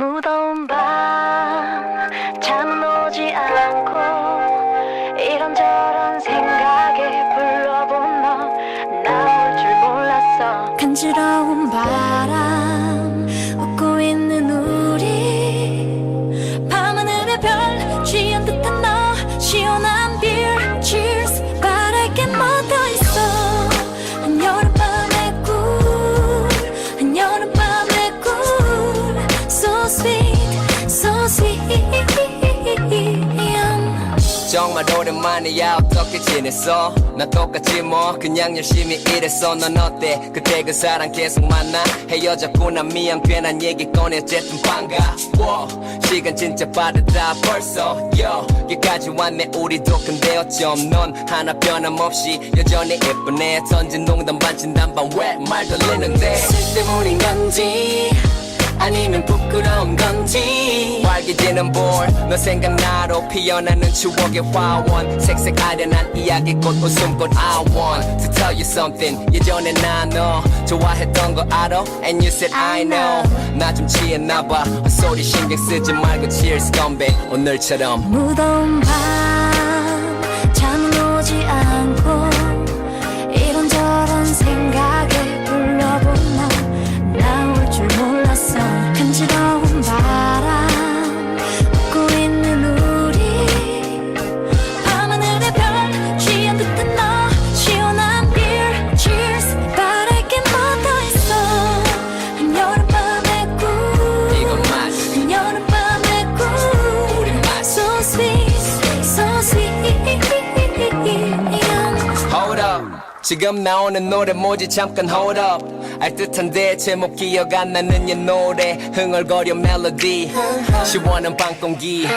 무더운 밤 잠은 오지 않고 이런저런 정말 오랜만이야. 어떻게 지냈어? 나 똑같지 뭐. 그냥 열심히 일했어. 넌 어때? 그때 그 사람 계속 만나? 헤어졌구나. 미안. 괜한 얘기 꺼내. 어쨌든 반가워. 시간 진짜 빠르다. 벌써. 여기까지 왔네. 우리도 근데 어쩜 넌 하나 변함없이 여전히 예쁘네. 던진 농담 반 진 담반. 왜 말 돌리는데? 쓸데물인 건지 아니면 부끄러운 건지. 활기지는 볼너 생각나로 피어나는 추억의 화원. 색색 아련한 이야기꽃 웃음꽃 I want to tell you something. 예전에 나너 좋아했던 거 알아? And you said I know. 나 좀 취했나봐. 헛소리 신경 쓰지 말고 cheers 건배 오늘처럼. 무더운 밤 지금 나오는 노래 뭐지? 잠깐 hold up. 알듯한데 제목 기억 안 나는 옛 노래. 흥얼거려 멜로디. 시원한 밤 공기.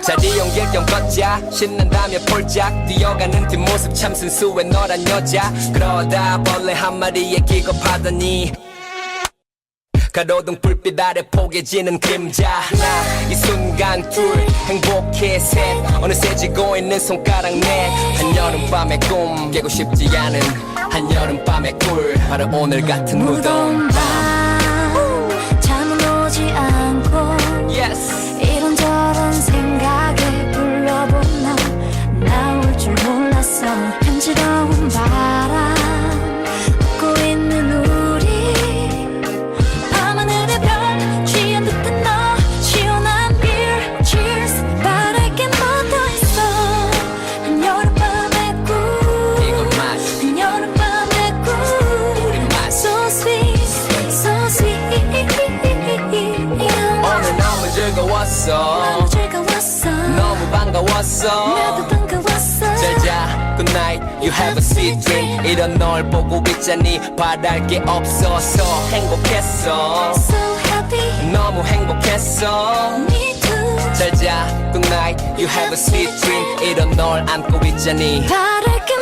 자리 옮길 겸 걷자. 신난다며 폴짝. 뛰어가는 뒷모습 참 순수해. 너란 여자. 그러다 벌레 한 마리에 기겁하더니 가로등 불빛 아래 포개지는 그림자. 이 순간 둘 행복해 셋. 어느새 지고 있는 손가락 넷. 한여름밤의 꿈 깨고 싶지 않은 한여름밤의 꿀. 바로 오늘 같은 무더 즐거웠어 너무 즐거웠어. 너무 반가웠어 나도 반가웠어. 잘자 Good night You have a sweet dream 이런 널 보고 있자니 바랄 게 없어서 행복했어 So happy, 너무 행복했어 me too. 잘자 Good night You have a sweet dream 이런 널 안고 있자니 바랄 게